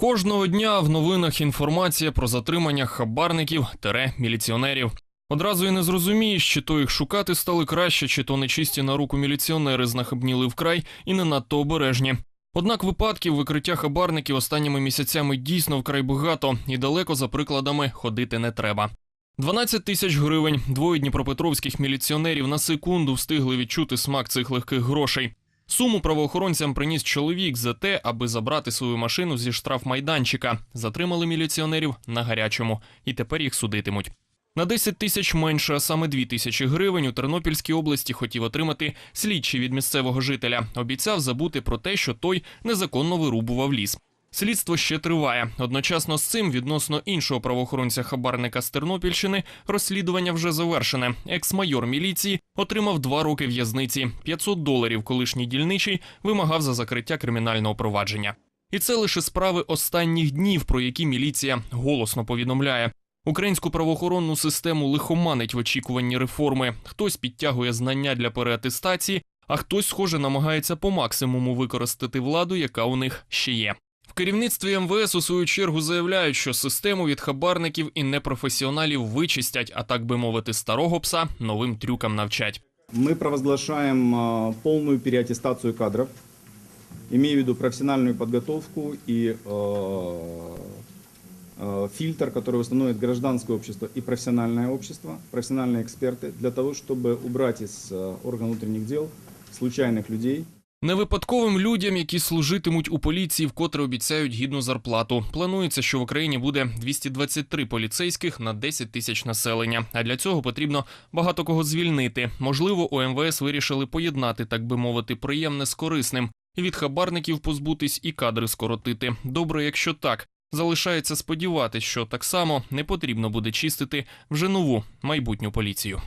Кожного дня в новинах інформація про затримання хабарників тере міліціонерів. Одразу і не зрозумієш, чи то їх шукати стали краще, чи то нечисті на руку міліціонери знахабніли вкрай і не надто обережні. Однак випадків викриття хабарників останніми місяцями дійсно вкрай багато, і далеко за прикладами ходити не треба. 12 тисяч гривень. Двоє дніпропетровських міліціонерів на секунду встигли відчути смак цих легких грошей. Суму правоохоронцям приніс чоловік за те, аби забрати свою машину зі штрафмайданчика. Затримали міліціонерів на гарячому, і тепер їх судитимуть. На 10 тисяч менше, а саме 2 тисячі гривень у Тернопільській області хотів отримати слідчий від місцевого жителя. Обіцяв забути про те, що той незаконно вирубував ліс. Слідство ще триває. Одночасно з цим відносно іншого правоохоронця-хабарника з Тернопільщини розслідування вже завершене. Екс-майор міліції отримав два роки в'язниці. 500 доларів колишній дільничий вимагав за закриття кримінального провадження. І це лише справи останніх днів, про які міліція голосно повідомляє. Українську правоохоронну систему лихоманить в очікуванні реформи. Хтось підтягує знання для переатестації, а хтось, схоже, намагається по максимуму використати владу, яка у них ще є В керівництві МВС у свою чергу заявляють, що систему від хабарників і непрофесіоналів вичистять, а так би мовити, старого пса новим трюкам навчать. Мы провозглашаем а, полную переаттестацию кадров, имея в виду профессиональную подготовку и э, э, фильтр, который установит гражданское общество и профессиональное общество, профессиональные эксперты, для того, чтобы убрать из э, органов внутренних дел случайных людей, Невипадковим людям, які служитимуть у поліції, вкотре обіцяють гідну зарплату. Планується, що в Україні буде 223 поліцейських на 10 тисяч населення. А для цього потрібно багато кого звільнити. Можливо, у МВС вирішили поєднати, так би мовити, приємне з корисним. Від хабарників позбутись і кадри скоротити. Добре, якщо так. Залишається сподіватись, що так само не потрібно буде чистити вже нову майбутню поліцію.